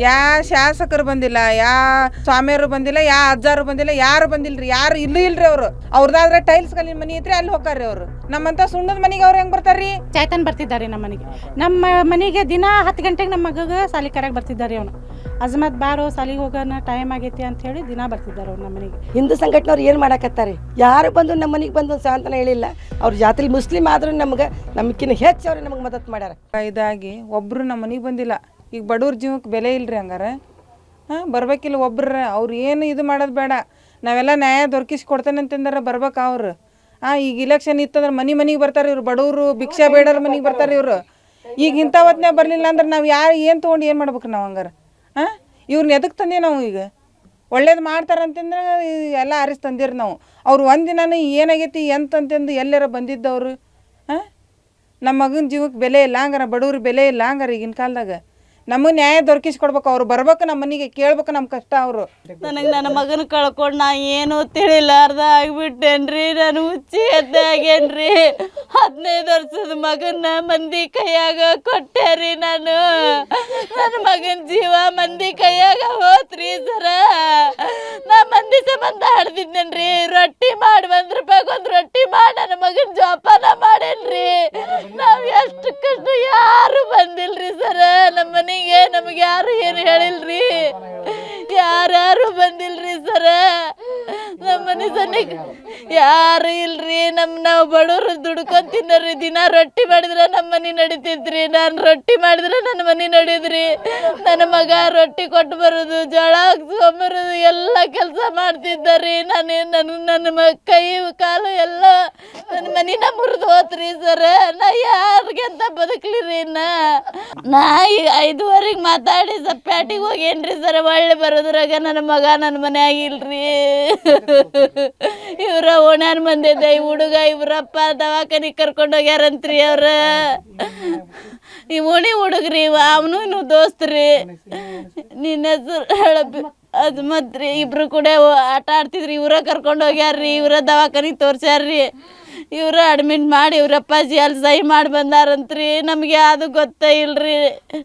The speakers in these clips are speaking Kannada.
ಯಾ ಶಾಸಕರು ಬಂದಿಲ್ಲ ಯಾ ಸ್ವಾಮಿಯವರು ಬಂದಿಲ್ಲ ಯಾ ಅಜ್ಜಾರು ಬಂದಿಲ್ಲ ಯಾರು ಬಂದಿಲ್ರಿ ಯಾರು ಇಲ್ಲೂ ಇಲ್ರಿ ಅವರು. ಅವ್ರದಾದ್ರೆ ಟೈಲ್ಸ್ ಕಲ್ಲಿನ ಮನಿ ಐತ್ರಿ ಅಲ್ಲಿ ಹೋಗ್ತಾರ್ರಿ ಅವರು. ನಮ್ಮಂತ ಸುಣ್ಣದ ಮನಿಗೆ ಅವ್ರು ಹೆಂಗ್ ಬರ್ತಾರ್ರಿ? ಚೈತನ್ ಬರ್ತಿದ್ದಾರೆ ನಮ್ಮ ಮನೆಗೆ. ನಮ್ಮ ಮನೆಗೆ ದಿನ ಹತ್ತು ಗಂಟೆಗೆ ನಮ್ಮ ಮಗಗೆ ಸಾಲಿ ಕರೆಗೆ ಬರ್ತಿದ್ದಾರೆ ಅವನು. ಅಜ್ಮತ್ ಬಾರೋ ಸಾಲಿಗೆ ಹೋಗೋಣ ಟೈಮ್ ಆಗೈತಿ ಅಂತ ಹೇಳಿ ದಿನ ಬರ್ತಿದ್ದಾರೆ ಅವ್ರು ನಮ್ಮ ಮನೆಗೆ. ಹಿಂದೂ ಸಂಘಟನೆಯವ್ರು ಏನು ಮಾಡಕತ್ತಾರೆ? ಯಾರು ಬಂದು ನಮ್ಮ ಮನೆಗೆ ಬಂದು ಸಾಂತನ ಹೇಳಿಲ್ಲ. ಅವ್ರ ಜಾತ್ರೆ ಮುಸ್ಲಿಂ ಆದ್ರೂ ನಮ್ಗೆ ನಮಗಿನ್ನ ಹೆಚ್ಚು ಅವ್ರು ನಮಗೆ ಮದತ್ ಮಾಡ್ಯಾರ. ಇದಾಗಿ ಒಬ್ರು ನಮ್ಮ ಮನೆಗೆ ಬಂದಿಲ್ಲ. ಈಗ ಬಡವ್ರ ಜೀವಕ್ಕೆ ಬೆಲೆ ಇಲ್ಲರಿ ಹಂಗಾರೆ. ಹಾಂ, ಬರ್ಬೇಕಿಲ್ಲ ಒಬ್ರ ಅವ್ರು ಏನು ಇದು ಮಾಡೋದು ಬೇಡ. ನಾವೆಲ್ಲ ನ್ಯಾಯ ದೊರಕಿಸಿ ಕೊಡ್ತೇನೆ ಅಂತಂದ್ರೆ ಬರ್ಬೇಕು ಅವ್ರು. ಹಾಂ, ಈಗ ಇಲೆಕ್ಷನ್ ಇತ್ತಂದ್ರೆ ಮನೆ ಮನೆಗೆ ಬರ್ತಾರೆ ಇವ್ರು, ಬಡವರು, ಭಿಕ್ಷಾ ಬೇಡರ ಮನೆಗೆ ಬರ್ತಾರೆ ಇವರು. ಈಗ ಇಂಥ ಹೊತ್ನ್ಯಾಗ ಬರಲಿಲ್ಲ ಅಂದ್ರೆ ನಾವು ಯಾರು ಏನು ತೊಗೊಂಡು ಏನು ಮಾಡ್ಬೇಕು ನಾವು ಹಂಗಾರೆ. ಹಾಂ ಇವ್ರನ್ನ ಎದಕ್ಕೆ ತಂದೆ ನಾವು ಈಗ? ಒಳ್ಳೇದು ಮಾಡ್ತಾರಂತಂದ್ರೆ ಎಲ್ಲ ಆರಿಸಿ ತಂದಿರಿ ನಾವು. ಅವ್ರು ಒಂದಿನ ಏನಾಗೈತಿ ಎಂತಂತಂದು ಎಲ್ಲಾರ ಬಂದಿದ್ದವ್ರು. ಹಾಂ ನಮ್ಮ ಮಗನ ಜೀವಕ್ಕೆ ಬೆಲೆ ಇಲ್ಲ ಹಂಗಾರ, ಬಡವ್ರಿಗೆ ಬೆಲೆ ಇಲ್ಲ ಹಂಗಾರೆ ಈಗಿನ ಕಾಲದಾಗ. ನಮಗೆ ನ್ಯಾಯ ದೊರಕಿಸ್ಕೊಡ್ಬೇಕು, ಅವ್ರು ಬರ್ಬೇಕು ನಮ್ಮ ಮನೆಗೆ, ಕೇಳ್ಬೇಕು ನಮ್ಮ ಕಷ್ಟ ಅವರು. ನನಗೆ ನನ್ನ ಮಗನ ಕಳ್ಕೊಂಡು ನಾ ಏನು ತಿಳಿಲಾರ್ದ ಆಗ್ಬಿಟ್ಟೇನ್ರಿ, ನಾನು ಹುಚ್ಚಿ ಎದ್ದಾಗೇನ್ರಿ. ಹದಿನೈದು ವರ್ಷದ ಮಗನ ಮಂದಿ ಕೈಯಾಗ ಕೊಟ್ಟೇರಿ ನಾನು. ನನ್ನ ಮಗನ ಜೀವ ಮಂದಿ ಕೈಯಾಗ ಹೋತ್ರಿ ಸರ. ನಾ ಮಂದಿ ಸಂಬಂಧ ಹಾಡ್ದಿದ್ದೇನ್ರಿ ರೊಟ್ಟಿ ಮಾಡಿ ಒಂದ್ ರೂಪಾಯಿ ಒಂದು ರೊಟ್ಟಿ ಮಾಡಿ ನನ್ನ ಮಗನ ಜೋಪಾನ ಮಾಡೇನ್ರಿ. ನಾವ್ ಎಷ್ಟು ಕಷ್ಟ ಯಾರು ಬಂದಿಲ್ರಿ ಸರ, ನಮ್ಮ ಮನೆಗೆ ನಮಗೆ ಯಾರು ಏನು ಹೇಳಿಲ್ರಿ? ಯಾರ್ಯಾರು ಬಂದಿಲ್ರಿ ಸರ? ನಮ್ಮ ಮನೆ ಯಾರು ಇಲ್ರಿ? ನಮ್ ನಾವು ಬಡವರು ದುಡ್ಕೊಂಡ್ ತಿನ್ನೋರಿ. ದಿನ ರೊಟ್ಟಿ ಮಾಡಿದ್ರೆ ನಮ್ಮ ಮನೆ ನಡಿತೈತ್ರಿ. ನಾನು ರೊಟ್ಟಿ ಮಾಡಿದ್ರೆ ನನ್ನ ಮನೆ ನಡೀದ್ರಿ. ನನ್ನ ಮಗ ರೊಟ್ಟಿ ಕೊಟ್ಟು ಬರೋದು, ಜೋಳ ಹಾಕ್ಸ್ಕೊಂಬರೋದು ಎಲ್ಲ ಕೆಲಸ ಮಾಡ್ತಿದ್ದರಿ. ನಾನು ನನ್ನ ನನ್ನ ಮ, ಕೈ, ಕಾಲು ಎಲ್ಲ ನನ್ನ ಮನಿನ ಮುರಿದು ಹೋತ್ರಿ ಸರ್. ನಾ ಯಾರಿಗೆಂತ ಬದುಕ್ಲಿರಿ ಇನ್ನ. ನಾ ಈಗ ಐದುವರೆಗೆ ಮಾತಾಡಿ ಸ್ವಲ್ಪ ಪ್ಯಾಟಿಗೆ ಹೋಗೇನ್ರಿ ಸರ್? ಒಳ್ಳೆ ಬರೋದ್ರಾಗ ನನ್ನ ಮಗ ನನ್ನ ಮನೆ ಆಗಿಲ್ರಿ ಇವ್ರ ಓಣಾರ್ ಬಂದಿದ್ದೆ ಈ ಹುಡುಗ, ಇವ್ರಪ್ಪ ದವಾಖಾನಿ ಕರ್ಕೊಂಡು ಹೋಗ್ಯಾರಂತ್ರಿ ಅವ್ರ. ಈ ಓಣಿ ಹುಡುಗ್ರಿ ಅವನು ಇನ್ನು ದೋಸ್ತ್ರಿ. ನಿನ್ನ ಹೆಸರು ಹೇಳ ಅದು ಮತ್ರಿ, ಇಬ್ರು ಕೂಡ ಆಟ ಆಡ್ತಿದ್ರಿ, ಇವ್ರ ಕರ್ಕೊಂಡು ಹೋಗ್ಯಾರ್ರಿ, ಇವ್ರ ದವಾಖಾನಿಗೆ ತೋರ್ಸ್ಯಾರ್ರಿ. ಇವ್ರ ಅಡ್ಮಿಟ್ ಮಾಡಿ ಇವ್ರ ಅಪ್ಪಾಜಿ ಅಲ್ಲಿ ಸಹಿ ಮಾಡಿ ಬಂದಾರಂತ್ರಿ. ನಮ್ಗೆ ಅದು ಗೊತ್ತೇ ಇಲ್ರಿ.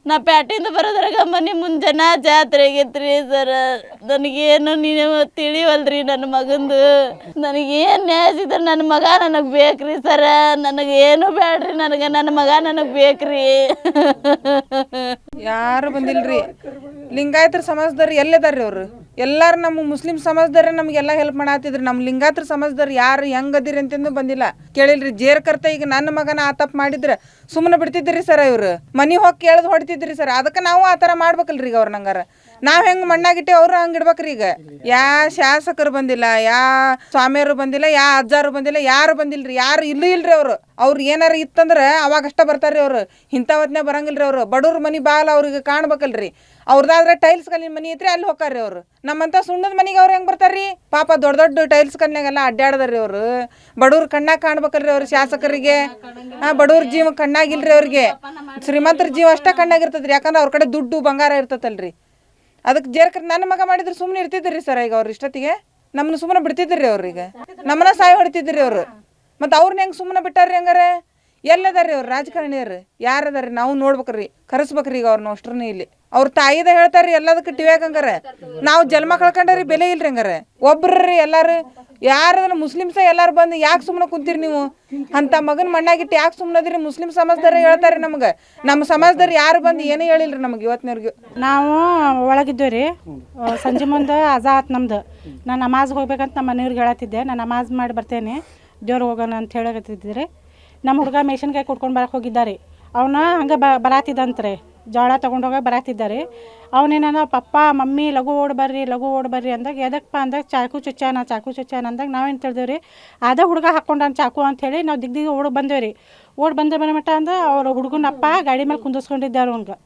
ನಾ ಪ್ಯಾಟಿಂದ ಬರೋದ್ರಾಗ ಮನೆ ಮುಂಜಾನ ಜಾತ್ರೆ ಆಗೈತ್ರಿ ಸರ. ನನಗೇನು ನೀವು ತಿಳಿವಲ್ರಿ ನನ್ನ ಮಗಂದು. ನನಗೇನು ನ್ಯಾಯ ನನ್ನ ಮಗ ನನಗೆ ಬೇಕ್ರಿ ಸರ. ನನಗೇನು ಬೇಡ್ರಿ ನನಗೆ, ನನ್ನ ಮಗ ನನಗೆ ಬೇಕ್ರಿ. ಯಾರು ಬಂದಿಲ್ರಿ? ಲಿಂಗಾಯತರ ಸಮಾಜದವ್ರು ಎಲ್ಲದಾರ್ರಿ ಅವರು? ಎಲ್ಲಾರು ನಮ್ಮ ಮುಸ್ಲಿಂ ಸಮಾಜದವ್ರೆ ನಮ್ಗೆಲ್ಲ ಹೆಲ್ಪ್ ಮಾಡತ್ತಿದ್ರು ನಮ್ಮ ಲಿಂಗಾಯತರ ಸಮಾಜದವ್ರು ಯಾರು ಹೆಂಗ್ ಅದಿರಿ ಅಂತಂದು ಬಂದಿಲ್ಲ. ಕೇಳಿಲ್ರಿ ಜೇರ್ ಕರ್ತ ಈಗ ನನ್ನ ಮಗನ ಆ ತಪ್ಪು ಮಾಡಿದ್ರೆ ಸುಮ್ಮನೆ ಬಿಡ್ತಿದ್ರಿ ಸರ್ ಇವ್ರು. ಮನಿ ಹೋಗಿ ಕೇಳ್ದು ಹೊಡ್ತಿದ್ರಿ ಸರ್. ಅದಕ್ಕೆ ನಾವು ಆ ಥರ ಮಾಡ್ಬೇಕಲ್ರಿ ಈಗ ಅವ್ರ ನಂಗಾರ. ನಾವ್ ಹೆಂಗ್ ಮಣ್ಣಾಗಿಟ್ಟೆ ಅವ್ರು ಹಂಗ ಇಡ್ಬೇಕ್ರಿ ಈಗ. ಯಾ ಶಾಸಕರು ಬಂದಿಲ್ಲ, ಯಾ ಸ್ವಾಮಿಯವರು ಬಂದಿಲ್ಲ, ಯಾ ಅಜ್ಜಾರು ಬಂದಿಲ್ಲ, ಯಾರು ಬಂದಿಲ್ರಿ, ಯಾರು ಇಲ್ಲೂ ಇಲ್ರಿ ಅವರು. ಅವ್ರು ಏನಾರ ಇತ್ತಂದ್ರೆ ಅವಾಗ ಅಷ್ಟ ಬರ್ತಾರ್ರಿ ಅವರು. ಇಂಥ ಹೊತ್ನ್ಯಾಗ ಬರಂಗಿಲ್ರಿ ಅವರು. ಬಡವ್ರ ಮನಿ ಬಾಲ್ ಅವ್ರಿಗೆ ಕಾಣ್ಬೇಕಲ್ರಿ. ಅವ್ರದಾದ್ರೆ ಟೈಲ್ಸ್ ಕಲ್ಲಿನ ಮನಿ ಐತ್ರಿ, ಅಲ್ಲಿ ಹೋಗ್ತಾರ್ರಿ ಅವ್ರು. ನಮ್ಮಂತ ಸುಣ್ಣದ ಮನಿಗೆ ಅವ್ರು ಹೆಂಗ್ ಬರ್ತಾರ್ರಿ? ಪಾಪ ದೊಡ್ಡ ದೊಡ್ಡ ಟೈಲ್ಸ್ ಕಲ್ನಾಗೆಲ್ಲ ಅಡ್ಡಾಡದ್ರಿ ಅವರು. ಬಡವ್ರ ಕಣ್ಣಾಗ ಕಾಣ್ಬೇಕಲ್ರಿ ಅವ್ರ ಶಾಸಕರಿಗೆ. ಬಡವ್ರ ಜೀವ ಕಣ್ಣಾಗಿಲ್ರಿ ಅವ್ರಿಗೆ. ಶ್ರೀಮಂತರ ಜೀವ ಅಷ್ಟ ಕಣ್ಣಾಗಿರ್ತದ್ರಿ, ಯಾಕಂದ್ರೆ ಅವ್ರ ಕಡೆ ದುಡ್ಡು ಬಂಗಾರ ಇರ್ತತಲ್ರಿ. ಅದಕ್ಕೆ ಜೇರ್ಕ ನನ್ನ ಮಗ ಮಾಡಿದ್ರೆ ಸುಮ್ಮನೆ ಇರ್ತಿದ್ರಿ ಸರ್ ಈಗ ಅವ್ರು ಇಷ್ಟೊತ್ತಿಗೆ. ನಮ್ಮನ್ನ ಸುಮ್ಮನೆ ಬಿಡ್ತಿದ್ರಿ ಅವ್ರಿಗೆ ನಮ್ಮನ್ನ ಸಾಯಿ ಹೊಡಿತಿದ್ರಿ ಅವರು. ಮತ್ತು ಅವ್ರನ್ನ ಹೆಂಗೆ ಸುಮ್ಮನೆ ಬಿಟ್ಟಾರ್ರಿ ಹಂಗಾರೆ? ಎಲ್ಲದಾರ್ರಿ ಅವ್ರು ರಾಜಕಾರಣಿಯರು ಯಾರದಾರ್ರಿ? ನಾವು ನೋಡ್ಬೇಕ್ರಿ, ಕರೆಸ್ಬೇಕ್ರಿ ಈಗ ಅವ್ರನ್ನ ಅಷ್ಟ್ರನ್ನ ಇಲ್ಲಿ. ಅವ್ರ ತಾಯಿದ ಹೇಳ್ತಾರ್ರಿ, ಎಲ್ಲದಕ್ಕೆ ಟಿವ್ಯಾಗ ಹಂಗಾರೆ ನಾವು ಜನ್ಮ ಕಳ್ಕೊಂಡ್ರಿ ಬೆಲೆ ಇಲ್ರಿ ಹಂಗಾರೆ. ಒಬ್ರಿ ಎಲ್ಲಾರು ಯಾರದ್ರ ಮುಸ್ಲಿಮ್ಸ ಎಲ್ಲಾರು ಬಂದು ಯಾಕೆ ಸುಮ್ಮನೆ ಕುಂತೀರಿ ನೀವು? ಅಂತ ಮಗನ ಮಣ್ಣಾಗಿಟ್ಟು ಯಾಕೆ ಸುಮ್ಮನದಿರಿ ಮುಸ್ಲಿಂ ಸಮಾಜದವ್ರು ಹೇಳ್ತಾರೆ ನಮ್ಗೆ. ನಮ್ಮ ಸಮಾಜದವ್ರು ಯಾರು ಬಂದು ಏನೂ ಹೇಳಿಲ್ರಿ ನಮಗೆ ಇವತ್ತಿನವ್ರಿಗೆ ನಾವು ಒಳಗಿದ್ದೇವೆ ರೀ. ಸಂಜೆ ಮುಂದೆ ಅಜಾತ್ ನಮ್ದು. ನಾನು ನಮಾಜ್ ಹೋಗ್ಬೇಕಂತ ನಮ್ಮ ಮನೆಯವ್ರಿಗೆ ಹೇಳತ್ತಿದ್ದೆ. ನಾನು ನಮಾಜ್ ಮಾಡಿ ಬರ್ತೇನೆ. ದೇವ್ರಿಗೆ ಹೋಗೋಣ ಅಂತ ಹೇಳಕತ್ತಿದ್ರಿ ನಮ್ಮ ಹುಡುಗ ಮೇಷನ್ಕಾಯಿ ಕುಟ್ಕೊಂಡು ಬರಕ್ಕೆ ಹೋಗಿದ್ದಾರೆ. ಅವನ ಹಂಗೆ ಬ ಜೋಳ ತೊಗೊಂಡೋಗ ಬರಾತಿದ್ದಾರೆ. ಅವನೇನ ಪಪ್ಪ, ಮಮ್ಮಿ, ಲಘು ಓಡ್ ಬರ್ರಿ, ಲಘು ಓಡ್ ಬರ್ರಿ ಅಂದಾಗ ಎದಕ್ಕಪ್ಪ ಅಂದಾಗ ಚಾಕು ಚುಚ್ಚಾನ ಚಾಕು ಚುಚ್ಚಾನ ಅಂದಾಗ ನಾವೇನು ತಿಳಿದೇವ್ರಿ ರೀ ಅದ ಹುಡುಗ ಹಾಕ್ಕೊಂಡಾನ ಚಾಕು ಅಂಥೇಳಿ ನಾವು ದಿಗ್ ದಿಗ್ ಓಡ್ ಬಂದೇವು ರೀ ಓಡ್ ಬಂದ ಮಟ್ಟ ಅಂದ್ರೆ ಅವ್ರ ಹುಡುಗನ ಅಪ್ಪ ಗಾಡಿ ಮೇಲೆ ಕುಂದಿಸ್ಕೊಂಡಿದ್ದಾರೆ ಅವ್ನಿಗೆ.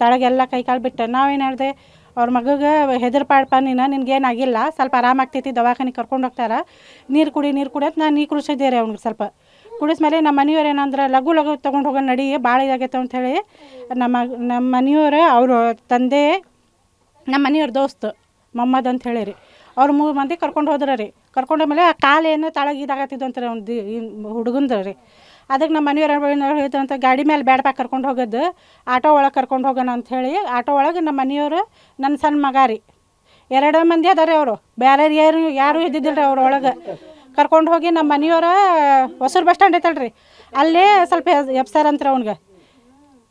ತಳಗೆಲ್ಲ ಕೈ ಕಾಲು ಬಿಟ್ಟು. ನಾವೇನು ಹೇಳಿದೆ, ಅವ್ರ ಮಗಗೆ ಹೆದರ್ಪಾಡಪ್ಪ ನೀನು ನಿನ್ಗೇನಾಗಿಲ್ಲ ಸ್ವಲ್ಪ ಆರಾಮಾಗ್ತೈತಿ ದವಾಖಾನೆ ಕರ್ಕೊಂಡು ಹೋಗ್ತಾರ. ನೀರು ಕುಡಿ ನೀರು ಕುಡಿ ಅಂತ ನಾನು ನೀರು ಕುಡಿಸಿದ್ದೆ ರೀ ಅವ್ನಿಗೆ ಸ್ವಲ್ಪ. ಕುಡಿಸ್ಮೇಲೆ ನಮ್ಮ ಮನೆಯವ್ರು ಏನಂದ್ರೆ, ಲಘು ಲಘು ತೊಗೊಂಡು ಹೋಗೋ ನಡಿ, ಭಾಳ ಇದಾಗೈತೆ ಅಂಥೇಳಿ ನಮ್ಮ ನಮ್ಮ ಮನೆಯವ್ರು, ಅವರು ತಂದೆ, ನಮ್ಮ ಮನೆಯವ್ರ ದೋಸ್ತ್ ಮೊಮ್ಮದ್ ಅಂತ ಹೇಳಿ ರೀ ಅವ್ರು ಮೂರು ಮಂದಿ ಕರ್ಕೊಂಡು ಹೋದ್ರ ರೀ. ಕರ್ಕೊಂಡು ಮೇಲೆ ಆ ಕಾಲು ಏನು ತಳಗ ಇದಾಗತ್ತಿದ್ದು ಅಂತಾರೆ ಅವ್ನು ದಿ ಹುಡುಗಂದು ರೀ. ಅದಕ್ಕೆ ನಮ್ಮ ಮನೆಯವ್ರು ಹೇಳ್ತಾರಂತ ಗಾಡಿ ಮೇಲೆ ಬೇಡಪ್ಪ ಕರ್ಕೊಂಡು ಹೋಗೋದು, ಆಟೋ ಒಳಗೆ ಕರ್ಕೊಂಡು ಹೋಗೋಣ ಅಂತ ಹೇಳಿ ಆಟೋ ಒಳಗೆ ನಮ್ಮ ಮನೆಯವರು, ನನ್ನ ಸಣ್ಣ ಮಗ ರೀ. ಎರಡು ಮಂದಿ ಅದಾರೆ ಅವರು. ಬೇರೆ ಯಾರು, ಯಾರೂ ಇದ್ದಿದ್ದಿಲ್ಲ ರೀ ಅವ್ರ ಒಳಗೆ. ಕರ್ಕೊಂಡು ಹೋಗಿ ನಮ್ಮ ಮನೆಯವರ ಹೊಸೂರು ಬಸ್ ಸ್ಟ್ಯಾಂಡ್ ಐತಲ್ರಿ. ಅಲ್ಲೇ ಸ್ವಲ್ಪ ಎಬ್ಸಾರ ಅಂತ ಅವ್ನಿಗೆ.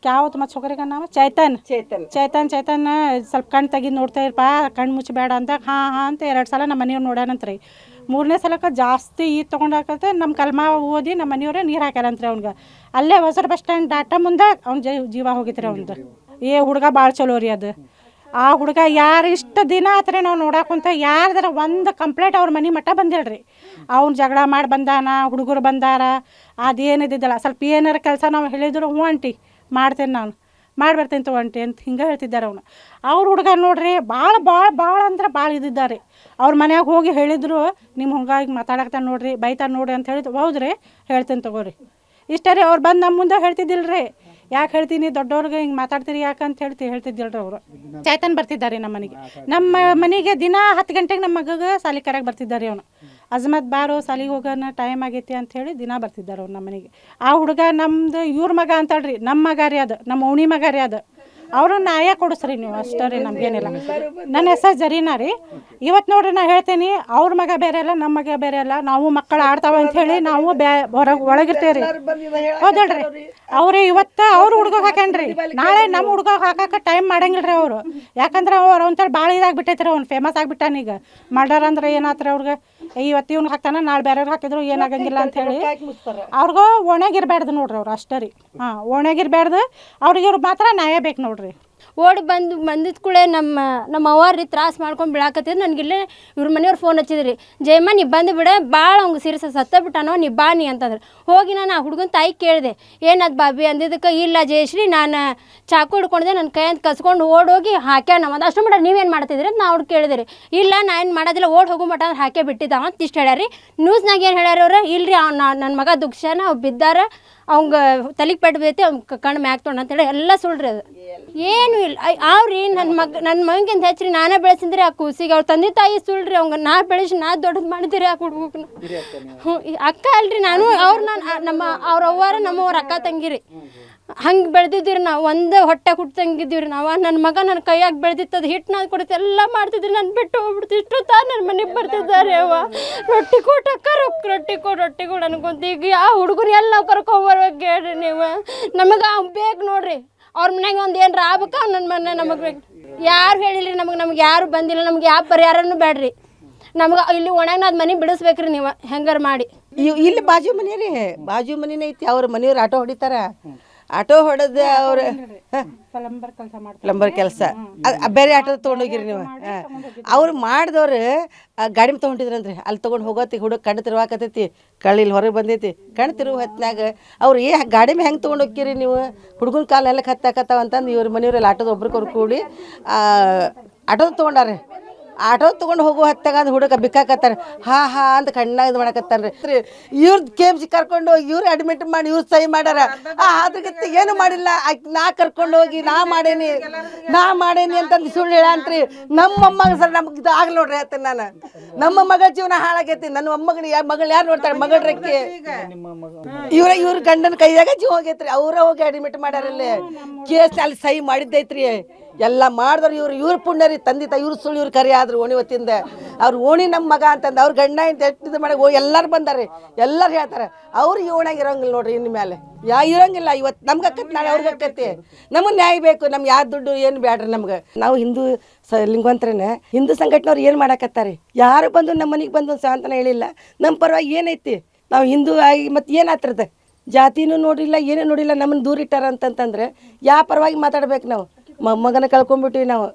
ಯಾವತ್ತು ಮತ್ತು ಸೊಗರಿಗ ನಾವು ಚೈತನ್. ಚೈತನ್. ಚೈತನ್ ಚೈತನ್ ಸ್ವಲ್ಪ ಕಣ್ಣು ತೆಗಿದು ನೋಡ್ತಾ ಇರಪ್ಪ ಕಣ್ಣು ಮುಚ್ಚಬೇಡ ಅಂತ ಹಾಂ ಹಾಂ ಅಂತ ಎರಡು ಸಲ ನಮ್ಮ ಮನೆಯವ್ರು ನೋಡ್ಯಾನಂತ್ರಿ. ಮೂರನೇ ಸಲಕ್ಕೆ ಜಾಸ್ತಿ ಈದ್ ತೊಗೊಂಡಾಕತ್ತೆ ನಮ್ಮ ಕಲ್ಮಾ ಓದಿ ನಮ್ಮ ಮನೆಯವರೇ ನೀರು ಹಾಕ್ಯಾರಂತ್ರಿ ಅವ್ನಿಗೆ. ಅಲ್ಲೇ ಹೊಸರು ಬಸ್ ಸ್ಟ್ಯಾಂಡ್ ದಾಟ ಮುಂದೆ ಅವ್ನ ಜೀವ ಹೋಗಿತ್ರಿ ಅವ್ನದು. ಏ ಹುಡುಗ ಭಾಳ ಚಲೋ ರೀ ಅದು. ಆ ಹುಡುಗ ಯಾರು ಇಷ್ಟು ದಿನ ಆತ್ರೆ ನಾವು ನೋಡಾಕುಂತ ಯಾರ್ದಾರ ಒಂದು ಕಂಪ್ಲೇಂಟ್ ಅವ್ರ ಮನೆ ಮಟ್ಟ ಬಂದಿಲ್ರಿ. ಅವ್ನು ಜಗಳ ಮಾಡಿ ಬಂದಾನ, ಹುಡುಗರು ಬಂದಾರ, ಅದೇನಿದ್ದಿದ್ದಲ್ಲ, ಸ್ವಲ್ಪ ಏನಾರ ಕೆಲಸ ನಾವು ಹೇಳಿದ್ರು, ಹ್ಞೂ ಆಂಟಿ ಮಾಡ್ತೇನೆ ನಾನು, ಮಾಡಿ ಬರ್ತೇನೆ ತಗೋ ಆಂಟಿ ಅಂತ ಹಿಂಗೆ ಹೇಳ್ತಿದ್ದಾರೆ ಅವನು. ಅವ್ರ ಹುಡುಗ ನೋಡ್ರಿ ಭಾಳ ಭಾಳ ಭಾಳ ಅಂದ್ರೆ ಭಾಳ ಇದ್ದಿದ್ದಾರೆ ಅವ್ರ ಮನ್ಯಾಗ ಹೋಗಿ ಹೇಳಿದ್ರು ನಿಮ್ಮ ಹಂಗಾಗಿ ಮಾತಾಡಕ್ತಾನೆ ನೋಡ್ರಿ, ಬೈತಾನೆ ನೋಡ್ರಿ ಅಂತ ಹೇಳಿದ್ರು. ಹೌದ್ರಿ, ಹೇಳ್ತೇನೆ ತಗೋರಿ. ಇಷ್ಟ ರೀ ಅವ್ರು ಬಂದು ನಮ್ಮ ಮುಂದೆ ಹೇಳ್ತಿದ್ದಿಲ್ಲ ರೀ ಯಾಕೆ ಹೇಳ್ತೀನಿ? ದೊಡ್ಡವ್ರಿಗೆ ಹಿಂಗೆ ಮಾತಾಡ್ತೀರಿ ಯಾಕಂತ ಹೇಳ್ತಿ ಹೇಳ್ತಿದ್ದಿಲ್ರಿ ಅವರು. ಚೈತನ್ ಬರ್ತಿದ್ದಾರೆ ನಮ್ಮ ಮನೆಗೆ. ನಮ್ಮ ಮನೆಗೆ ದಿನ ಹತ್ತು ಗಂಟೆಗೆ ನಮ್ಮ ಮಗಗೆ ಸಾಲಿ ಕರೆಗೆ ಬರ್ತಿದ್ದಾರೆ ಅವನು. ಅಜ್ಮತ್ ಬಾರೋ ಸಾಲಿಗೆ ಹೋಗೋಣ ಟೈಮ್ ಆಗೈತಿ ಅಂತ ಹೇಳಿ ದಿನ ಬರ್ತಿದ್ದಾರೆ ಅವ್ರು ನಮ್ಮ ಮನೆಗೆ. ಆ ಹುಡುಗ ನಮ್ದು ಇವ್ರ ಮಗ ಅಂತಳ್ರಿ ನಮ್ಮ ಮಗ ರೀ ಅದು. ನಮ್ಮ ಓಣಿ ಮಗ ರೀ ಅದು. ಅವರು ನ್ಯಾಯ ಕೊಡಿಸ್ರಿ ನೀವು, ಅಷ್ಟೇ ರೀ ನಮಗೇನಿಲ್ಲ ನನ್ನ ಹೆಸರು ಜರೀನಾ ರೀ. ಇವತ್ತು ನೋಡ್ರಿ ನಾ ಹೇಳ್ತೀನಿ, ಅವ್ರ ಮಗ ಬೇರೆ ಅಲ್ಲ ನಮ್ಮ ಮಗ ಬೇರೆ ಅಲ್ಲ, ನಾವು ಮಕ್ಕಳು ಆಡ್ತಾವ ಅಂತ ಹೇಳಿ ನಾವು ಬ್ಯಾ ಹೊರಗೆ ಒಳಗಿರ್ತೇವೆ ರೀ ಹೌದಲ್ರಿ ಅವ್ರು ಇವತ್ತು ಅವ್ರು ಹುಡುಗ ಹಾಕ್ಯಾನ್ರಿ. ನಾಳೆ ನಮ್ಮ ಹುಡುಗ ಹಾಕಕ್ಕೆ ಟೈಮ್ ಮಾಡಂಗಿಲ್ಲ ರೀ ಅವರು. ಯಾಕಂದ್ರೆ ಅವ್ರು ಒಂಥರ ಭಾಳ ಇದಾಗ್ಬಿಟ್ಟೈತ್ರಿ ಅವ್ನು ಫೇಮಸ್ ಆಗ್ಬಿಟ್ಟಾನ ಈಗ. ಅಂದ್ರೆ ಏನಾತ್ರಿ ಅವ್ರಿಗೆ? ಇವತ್ತು ಇವ್ನಿಗೆ ಹಾಕ್ತಾನೆ ನಾಳೆ ಬೇರೆಯವ್ರು ಹಾಕಿದ್ರು ಏನಾಗಂಗಿಲ್ಲ ಅಂತ ಹೇಳಿ. ಅವ್ರಿಗೂ ಒಣಗಿರ್ಬಾರ್ದು ನೋಡ್ರಿ ಅವ್ರು ಅಷ್ಟೇ ರೀ. ಹಾಂ ಒಣಗಿರ್ಬಾರ್ದು ಅವ್ರಿಗೆ ಇವ್ರು ಮಾತ್ರ ನ್ಯಾಯ ಬೇಕು ನೋಡ್ರಿ. ಓಡಿ ಬಂದು ಬಂದಿದ್ದ ಕೂಡಲೇ ನಮ್ಮ ನಮ್ಮ ಅವ್ವಾರು ತ್ರಾಸ ಮಾಡ್ಕೊಂಡು ಬಿಡಾಕತ್ತಿದ್ರು ನನಗಿಲ್ಲೇ ಇವ್ರ ಮನೆಯವ್ರು ಫೋನ್ ಹಚ್ಚಿದ್ರಿ. ಜಯಮ್ಮ, ನೀ ಬಂದು ಬಿಡ ಭಾಳ ಅವ್ಗೆ ಸೀರಿಯಸ್ ಸತ್ತ ಬಿಟ್ಟಾನೋ ನೀ ಬಾ ನೀ ಅಂತಂದ್ರೆ. ಹೋಗಿ ನಾನು ಆ ಹುಡುಗನ ತಾಯಿ ಕೇಳಿದೆ, ಏನದು ಬಾಬಿ ಅಂದಿದ್ದಕ್ಕೆ, ಇಲ್ಲ ಜಯಶ್ರೀ, ನಾನು ಚಾಕು ಹಿಡ್ಕೊಂಡಿದ್ದೆ ನನ್ನ ಕೈ ಅಂತ ಕಸ್ಕೊಂಡು ಓಡೋಗಿ ಹಾಕ್ಯ ನಮ್ಮ ಅಂದ್ರೆ ಅಷ್ಟು ಮಟ್ಟ ನೀವೇನು ಮಾಡ್ತಿದ್ರಿ ಅಂತ ನಾ ಅವ್ರು ಕೇಳಿದ್ರಿ. ಇಲ್ಲ, ನಾ ಏನು ಮಾಡೋದಿಲ್ಲ, ಓಡ್ ಹೋಗೋ ಮಟ್ಟ ಅಂದ್ರೆ ಹಾಕೇ ಬಿಟ್ಟಿದ್ದಾವ ಅಂತ ಇಷ್ಟು ಹೇಳ್ಯಾರಿ ನ್ಯೂಸ್ನಾಗ ಏನು ಹೇಳ್ಯಾರ ಅವ್ರು? ಇಲ್ರಿ, ಅವ್ನು ನನ್ನ ಮಗ ದುಕ್ಷನ ಅವ್ರು ಬಿದ್ದಾರ ಅವಂಗ ತಲೆಗೆ ಪೆಟ್ಟು ಬೈತಿ ಅವ್ನ ಕಣ್ಣು ಮ್ಯಾಕ್ ತೊಗೊಂಡು ಅಂತೇಳಿ ಎಲ್ಲ ಸುಳ್ರಿ ಅದು. ಏನು ಇಲ್ಲ. ಅವ್ರಿ ನನ್ನ ಮಗ ನನ್ನ ಮಗಂದು ಹೆಚ್ಚು ರೀ ನಾನೇ ಬೆಳೆಸಿದ್ರಿ ಆ ಕೂಸಿಗೆ ಅವ್ರ ತಂದೆ ತಾಯಿ ಸುಳ್ರಿ ಅವಂಗ ನಾ ಬೆಳೆಸಿ ನಾ ದೊಡ್ಡದು ಮಾಡಿದಿರಿ ಆ ಹುಡುಗನ ಹ್ಞೂ ಅಕ್ಕ ಅಲ್ರಿ ನಾನು ಅವ್ರು ನಾನು ನಮ್ಮ ಅವ್ರ ಅವ್ವಾರ ನಮ್ಮವ್ರ ಅಕ್ಕ ತಂಗಿರಿ. ಹಂಗೆ ಬೆಳೆದಿದ್ದೀರಿ ನಾವು, ಒಂದೇ ಹೊಟ್ಟೆ ಹುಟ್ಟು ರೀ ನಾವು ನನ್ನ ಮಗ ನನ್ನ ಕೈಯಾಗ ಬೆಳೆದಿತ್ತದು ಹಿಟ್ಟು ನಾನು ಕೊಡುತ್ತೆ ಎಲ್ಲ ಮಾಡ್ತಿದ್ರಿ, ನಾನು ಬಿಟ್ಟು ಹೋಗ್ಬಿಡ್ತು. ಇಷ್ಟು ತಾ ನನ್ನ ಮನೆಗೆ ಬರ್ತಿದ್ದಾರೆ ಅವ ರೊಟ್ಟಿ ಕೊಟ್ಟಕ್ಕ ರೊಕ್ಕ ರೊಟ್ಟಿ ಕೊಡು ರೊಟ್ಟಿ ಕೊಡು ಅನ್ಕೊಂತ ಈಗ ಆ ಹುಡುಗರು ಎಲ್ಲ ಕರ್ಕೊಂಬರ್ಬೇಕು ಹೇಳ್ರಿ ನೀವು. ನಮಗೆ ಬೇಕು ನೋಡ್ರಿ. ಅವ್ರ ಮನೆಗೆ ಒಂದು ಏನು ಆಗ್ಬೇಕ? ನನ್ನ ಮನೆ ನಮಗೆ ಬೇಕು. ಯಾರು ಹೇಳಿಲ್ರಿ ನಮಗೆ, ನಮ್ಗೆ ಯಾರು ಬಂದಿಲ್ಲ. ನಮ್ಗೆ ಯಾವ ಪರಿಹಾರನೂ ಬೇಡ್ರಿ. ನಮ್ಗೆ ಇಲ್ಲಿ ಒಣಗ ಅದು ಮನೆ ಬಿಡಿಸ್ಬೇಕ್ರಿ ನೀವು. ಹೆಂಗಾರ ಮಾಡಿ. ಇಲ್ಲಿ ಬಾಜು ಮನೆ ರೀ ಬಾಜು ಮನೆನೇ ಐತಿ. ಅವ್ರ ಮನೆಯವ್ರು ಆಟೋ ಹೊಡಿತಾರ. ಆಟೋ ಹೊಡೆದ ಅವ್ರ. ಪ್ಲಂಬರ್ ಕೆಲಸ ಮಾಡ್ತಾರೆ ಪ್ಲಂಬರ್ ಕೆಲಸ. ಬೇರೆ ಆಟೋ ತೊಗೊಂಡೋಗಿರಿ ನೀವು. ಅವ್ರು ಮಾಡಿದವ್ರು ಗಾಡಿ ತೊಗೊಂಡಿದ್ರಂದ್ರಿ ಅಲ್ಲಿ ತೊಗೊಂಡು ಹೋಗೋತಿ ಹುಡುಗ ಕಣ್ಣು ತಿರುವಾಕತೈತಿ ಕಳ್ಳಿಲ್ಲಿ ಹೊರಗೆ ಬಂದೈತಿ. ಕಣ್ಣು ತಿರುವು ಹೊತ್ನಾಗ ಅವ್ರು ಏ ಗಾಡಿ ಹೆಂಗ್ ಹೆಂಗೆ ತೊಗೊಂಡು ಹೋಗ್ತೀರಿ ನೀವು? ಹುಡುಗನ ಎಲ್ಲ ಕತ್ತಾಕತ್ತಾವ ಅಂತಂದು ಇವ್ರ ಮನೆಯವ್ರೆಲ್ಲ ಆಟೋದ ಒಬ್ರಿಗೊಬ್ರು ಕೂಡಿ ಆಟೋದ ತೊಗೊಂಡಾರೆ ಆಟೋ ತಗೊಂಡು ಹೋಗುವ ಹತ್ತಾಗ ಅದು ಹುಡುಗ ಬಿಕ್ಕಾಕತ್ತಾರ ಹಾ ಹಾ ಅಂತ ಕಣ್ಣಾಗ ಇದು ಮಾಡಕತ್ತಾರ ರೀ ಇವ್ರ ಕೆ ಎಂ ಸಿ ಕರ್ಕೊಂಡು ಹೋಗಿ ಇವ್ರು ಅಡ್ಮಿಟ್ ಮಾಡಿ ಇವ್ರು ಸಹಿ ಮಾಡ್ಯಾರ ಆ ಅದ್ರಗತ್ತೆ ಏನು ಮಾಡಿಲ್ಲ. ನಾ ಕರ್ಕೊಂಡು ಹೋಗಿ ನಾ ಮಾಡೇನಿ ನಾ ಮಾಡೇನಿ ಅಂತಂದು ಸುಳ್ಳು ಹೇಳಂತ್ರಿ. ನಮ್ಮ ಮೊಮ್ಮಗ ಸರ್ ನಮ್ಗೆ ಇದು ಆಗ್ಲಿ ನೋಡ್ರಿ ಹೇಳ್ತೇನೆ ನಾನು. ನಮ್ಮ ಮಗಳ ಜೀವನ ಹಾಳಾಗೈತಿ. ನನ್ನ ಮೊಮ್ಮಗನ ಯಾ ಮಗಳು ಯಾರು ನೋಡ್ತಾರೆ ಮಗಳ ರೆಕ್ಕೆ. ಇವ್ರ ಇವ್ರ ಗಂಡನ ಕೈಯಾಗ ಜೀವ ಹೋಗೈತ್ರಿ. ಅವ್ರ ಹೋಗಿ ಅಡ್ಮಿಟ್ ಮಾಡ್ಯಾರಲ್ಲಿ ಕೇಸ್ ಅಲ್ಲಿ ಸಹಿ ಮಾಡಿದ್ದೈತ್ರಿ. ಎಲ್ಲ ಮಾಡಿದ್ರು ಇವ್ರು, ಇವ್ರ ಪುಣ್ಯರಿ, ತಂದೆ ತಾಯಿ, ಇವ್ರು ಸುಳ್ಳು ಇವ್ರು ಕರಿ ಆದ್ರು ಓಣಿ ಹೊತ್ತಿಂದ. ಅವ್ರು ಓಣಿ ನಮ್ಮ ಮಗ ಅಂತಂದು ಅವ್ರ ಗಂಡ ಅಂತ ಎಟ್ಟಿದ ಮಾಡಿ ಓ, ಎಲ್ಲರೂ ಬಂದಾರೆ, ಎಲ್ಲರೂ ಹೇಳ್ತಾರೆ, ಅವ್ರು ಈ ಓಣ್ಯಾಗ ಇರೋಂಗಿಲ್ಲ ನೋಡ್ರಿ ಇನ್ನು ಮೇಲೆ ಯಾ, ಇರೋಂಗಿಲ್ಲ, ಇವತ್ತು ನಮ್ಗೆ ಅಕ್ಕತ್, ನಾಳೆ ಅವ್ರಿಗೆ ಅಕ್ಕತಿ ನಮಗೆ ನ್ಯಾಯ ಬೇಕು, ನಮ್ಗೆ ಯಾವ ದುಡ್ಡು, ಏನು ಬೇಡ್ರಿ ನಮ್ಗೆ. ನಾವು ಹಿಂದೂ ಸ ಲಿಂಗವಂತರನ್ನ ಹಿಂದೂ ಸಂಘಟನೆಯವ್ರು ಏನು ಮಾಡಕತ್ತಾರೆ? ಯಾರು ಬಂದು ನಮ್ಮ ಮನೆಗೆ ಬಂದು ಸಾಂತನ ಹೇಳಿಲ್ಲ ನಮ್ಮ ಪರವಾಗಿ ಏನೈತಿ? ನಾವು ಹಿಂದೂ ಆಗಿ, ಮತ್ತು ಏನಾಗ್ತಿರತ್ತೆ ಜಾತಿನೂ ನೋಡಿಲ್ಲ, ಏನೂ ನೋಡಿಲ್ಲ ನಮ್ಮನ್ನು ದೂರಿಟ್ಟಾರ ಅಂತಂತಂದ್ರೆ ಯಾವ ಪರವಾಗಿ ಮಾತಾಡ್ಬೇಕು ನಾವು? ಮೊಮ್ಮಗನ ಕಳ್ಕೊಂಡ್ಬಿಟ್ಟಿವಿ ನಾವು.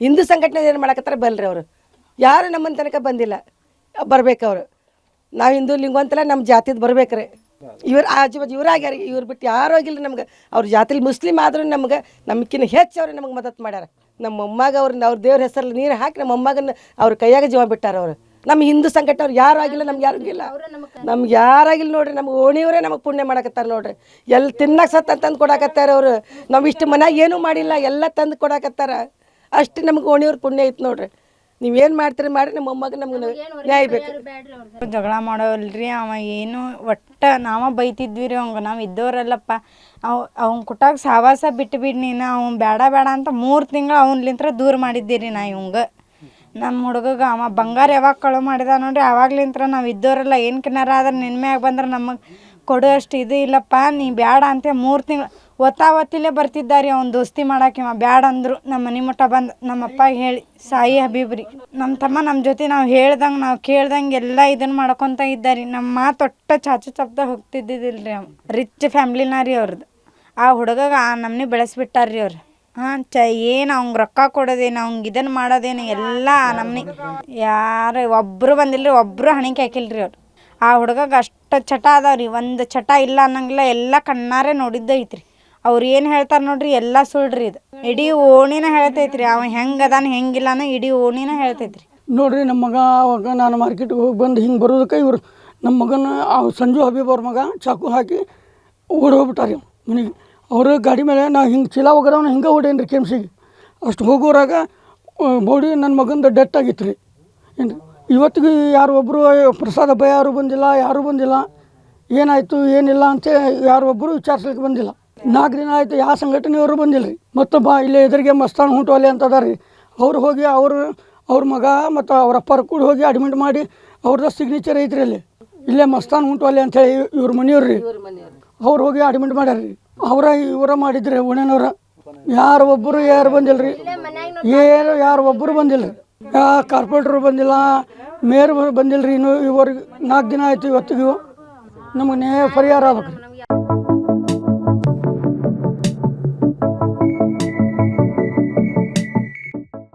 ಹಿಂದೂ ಸಂಘಟನೆ ಏನು ಮಾಡಕತ್ತಾರ ಬಲ್ರಿ ಅವರು. ಯಾರು ನಮ್ಮನ ತನಕ ಬಂದಿಲ್ಲ. ಬರ್ಬೇಕು ಅವರು ನಾವು ಹಿಂದೂ ಲಿಂಗವಂತಲ್ಲ ನಮ್ಮ ಜಾತಿದ್ ಬರ್ಬೇಕ್ರಿ. ಇವ್ರು ಆಜು ಬಾಜು ಇವ್ರಾಗ್ಯಾರ ಇವ್ರು ಬಿಟ್ಟು ಯಾರು ಆಗಿಲ್ಲ ನಮ್ಗೆ. ಅವ್ರ ಜಾತಿಲಿ ಮುಸ್ಲಿಮ್ ಆದರೂ ನಮ್ಗೆ ನಮ್ಗಿನ್ನ ಹೆಚ್ಚು ಅವ್ರು ನಮ್ಗೆ ಮದತ್ ಮಾಡ್ಯಾರ. ನಮ್ಮ ಮೊಮ್ಮಗ ಅವ್ರನ್ನ ಅವ್ರ ದೇವ್ರ ಹೆಸರಲ್ಲಿ ನೀರು ಹಾಕಿ ನಮ್ಮ ಮೊಮ್ಮಗನ ಅವ್ರ ಕೈಯಾಗ ಜೀವ ಬಿಟ್ಟಾರ ಅವರು. ನಮ್ಮ ಹಿಂದೂ ಸಂಘಟನೆ ಅವ್ರು ಯಾರು ಆಗಿಲ್ಲ ನಮ್ಗೆ ಯಾರು ಇಲ್ಲ ನಮ್ಗೆ ಯಾರಾಗಿಲ್ಲ ನೋಡ್ರಿ ನಮ್ಗೆ ಓಣಿಯವರೇ ನಮಗೆ ಪುಣ್ಯ ಮಾಡಕತ್ತಾರ ನೋಡ್ರಿ. ಎಲ್ಲ ತಿನ್ನಕ್ಕೆ ಸತ್ತ ತಂದು ಕೊಡಾಕತ್ತಾರ ಅವರು. ನಾವು ಇಷ್ಟು ಮನ್ಯಾಗ ಏನೂ ಮಾಡಿಲ್ಲ ಎಲ್ಲ ತಂದು ಕೊಡಾಕತ್ತಾರ. ಅಷ್ಟು ನಮ್ಗೆ ಓಣಿಯವ್ರ ಪುಣ್ಯ ಐತೆ ನೋಡ್ರಿ. ನೀವೇನು ಮಾಡ್ತೀರಿ ಮಾಡಿ ನಮ್ಮ ಮೊಮ್ಮಗ ನಮ್ಗೆ ನ್ಯಾಯ ಬೇಕು. ಜಗಳ ಮಾಡೋಲ್ರಿ ಅವ ಏನು ಒಟ್ಟ ನಾವ ಬೈತಿದ್ವಿ ರೀ ಅವಂಗ ನಾವು ಇದ್ದವ್ರಲ್ಲಪ್ಪ ಅವ್ ಅವ್ನ ಕುಟಾಗ ಸಾವಾಸ ಬಿಟ್ಟು ಬಿಡ್ ನೀನು ಅವ್ನು ಬೇಡ ಬೇಡ ಅಂತ ಮೂರು ತಿಂಗಳು ಅವನ್ಲಿಂತ್ರ ದೂರ ಮಾಡಿದ್ದೀರಿ ನಾ ಇವಂಗ. ನಮ್ಮ ಹುಡುಗಗ ಅವ ಬಂಗಾರ ಯಾವಾಗ ಕಳು ಮಾಡಿದ ನೋಡ್ರಿ, ಅವಾಗ್ಲಿಂತ್ರ ನಾವು ಇದ್ದೋರೆಲ್ಲ ಏನು ಕಿನ್ನಾರ ಆದ್ರೆ ನಿನ್ನ ಮ್ಯಾಗ ಬಂದ್ರೆ ನಮಗೆ ಕೊಡುವಷ್ಟು ಇದು ಇಲ್ಲಪ್ಪ, ನೀ ಬ್ಯಾಡ ಅಂತ ಮೂರು ತಿಂಗಳು ಒತ್ತಾ ಒತ್ತಿಲೇ ಬರ್ತಿದ್ದಾರಿ ಅವ್ನು ದೋಸ್ತಿ ಇವ. ಬ್ಯಾಡ ಅಂದರು ನಮ್ಮ ಮನೆ ಮುಟ್ಟ ಬಂದು ನಮ್ಮಪ್ಪ ಹೇಳಿ, ಸಾಯಿ ಹಬೀಬ್ರಿ ನಮ್ಮ ತಮ್ಮ ನಮ್ಮ ಜೊತೆ ನಾವು ಹೇಳ್ದಂಗೆ ನಾವು ಕೇಳ್ದಂಗೆ ಎಲ್ಲ ಇದನ್ನು ಮಾಡ್ಕೊತ ರೀ ನಮ್ಮ ಒಟ್ಟ ಚಾಚು ಚಪ್ದ ರೀ ಅವ. ರಿಚ್ ಫ್ಯಾಮ್ಲಿನ ರೀ ಅವ್ರದ್ದು ಆ ಹುಡುಗಗ ಆ ನಮ್ನಿ ಬೆಳೆಸ್ಬಿಟ್ಟಾರ್ರಿ ಅವ್ರು. ಹಾಂ ಏನು ಅವಂಗೆ ರೊಕ್ಕ ಕೊಡೋದೇನು, ಅವ್ಗೆ ಇದನ್ನು ಮಾಡೋದೇನು, ಎಲ್ಲ ನಮ್ಮನೆ ಯಾರು ಒಬ್ಬರು ಬಂದಿಲ್ರಿ ಒಬ್ಬರು ಹಣಿಕೆ ಹಾಕಿಲ್ರಿ ಅವ್ರು. ಆ ಹುಡುಗಗೆ ಅಷ್ಟು ಚಟ ಅದಾವ್ರಿ, ಒಂದು ಚಟ ಇಲ್ಲ ಅನ್ನಂಗಿಲ್ಲ, ಎಲ್ಲ ಕಣ್ಣಾರೆ ನೋಡಿದ್ದ ಐತ್ರಿ. ಅವ್ರು ಏನು ಹೇಳ್ತಾರೆ ನೋಡ್ರಿ, ಎಲ್ಲ ಸುಳ್ರಿ ಇದು. ಇಡೀ ಓಣಿನ ಹೇಳ್ತೈತ್ರಿ, ಅವ ಹೆಂಗೆ ಅದಾನ ಹೆಂಗಿಲ್ಲನ ಇಡೀ ಓಣಿನ ಹೇಳ್ತೈತ್ರಿ. ನೋಡ್ರಿ ನಮ್ಮ ಮಗ ಅವಾಗ ನಾನು ಮಾರ್ಕೆಟ್ಗೆ ಹೋಗಿ ಬಂದು ಹಿಂಗೆ ಬರೋದಕ್ಕೆ ಇವರು ನಮ್ಮ ಮಗನ ಸಂಜು ಹಬೀಬ್ ಅವ್ರ ಮಗ ಚಾಕು ಹಾಕಿ ಓಡಿ ಹೋಗ್ಬಿಟ್ಟಾರಿ ಮನೆಗೆ. ಅವರು ಗಾಡಿ ಮೇಲೆ ನಾ ಹಿಂಗೆ ಚೀಲ ಹೋಗೋದವನ ಹಿಂಗೆ ಓಡೇನ್ರಿ ಕೆ ಎಂ ಸಿಗೆ ಅಷ್ಟು ಹೋಗೋರಾಗ ಬೋಡಿ ನನ್ನ ಮಗಂದು ಡೆತ್ ಆಗಿತ್ತು ರೀ ಏನು ಇವತ್ತಿಗೂ ಯಾರು ಒಬ್ಬರು ಪ್ರಸಾದ ಭಯ ಯಾರು ಬಂದಿಲ್ಲ ಯಾರೂ ಬಂದಿಲ್ಲ. ಏನಾಯಿತು ಏನಿಲ್ಲ ಅಂತ ಯಾರು ಒಬ್ಬರು ವಿಚಾರಿಸ್ಲಿಕ್ಕೆ ಬಂದಿಲ್ಲ. ನಾಲ್ಕು ದಿನ ಆಯಿತು ಯಾವ ಸಂಘಟನೆಯವರು ಬಂದಿಲ್ಲ ರೀ ಮತ್ತು ಬಾ ಇಲ್ಲೇ ಎದುರಿಗೆ ಮಸ್ತಾನ ಹುಂಟೋಲೆ ಅಂತ ಅದಾರ ರೀ ಅವ್ರು ಹೋಗಿ ಅವರು ಅವ್ರ ಮಗ ಮತ್ತು ಅವ್ರ ಅಪ್ಪರು ಕೂಡ ಹೋಗಿ ಅಡ್ಮಿಟ್ ಮಾಡಿ ಅವ್ರದ್ದು ಸಿಗ್ನೇಚರ್ ಐತ್ರಿ ಅಲ್ಲಿ. ಇಲ್ಲೇ ಮಸ್ತಾನ್ ಹುಂಟೋಲೆ ಅಂತೇಳಿ ಇವ್ರ ಮನೆಯವ್ರು ರೀ ಅವ್ರು ಹೋಗಿ ಅಡ್ಮಿಟ್ ಮಾಡ್ಯಾರ ರೀ ಅವರ ಇವರ ಮಾಡಿದ್ರೆ ಉಣೆನವ್ರ ಯಾರು ಒಬ್ಬರು ಯಾರು ಬಂದಿಲ್ಲ ಏನು, ಯಾರು ಒಬ್ಬರು ಬಂದಿಲ್ಲ. ರೀ ಯಾ ಕಾರ್ಪೊರೇಟ್ರು ಬಂದಿಲ್ಲ, ಮೇಯರ್ ಬಂದಿಲ್ಲ ರೀ ಇನ್ನು ಇವ್ರಿಗೆ ನಾಲ್ಕು ದಿನ ಆಯಿತು ಇವತ್ತಿಗೂ. ನಮಗೆ ನೇ ಪರಿಹಾರ ಆಗ್ಬೇಕು ರೀ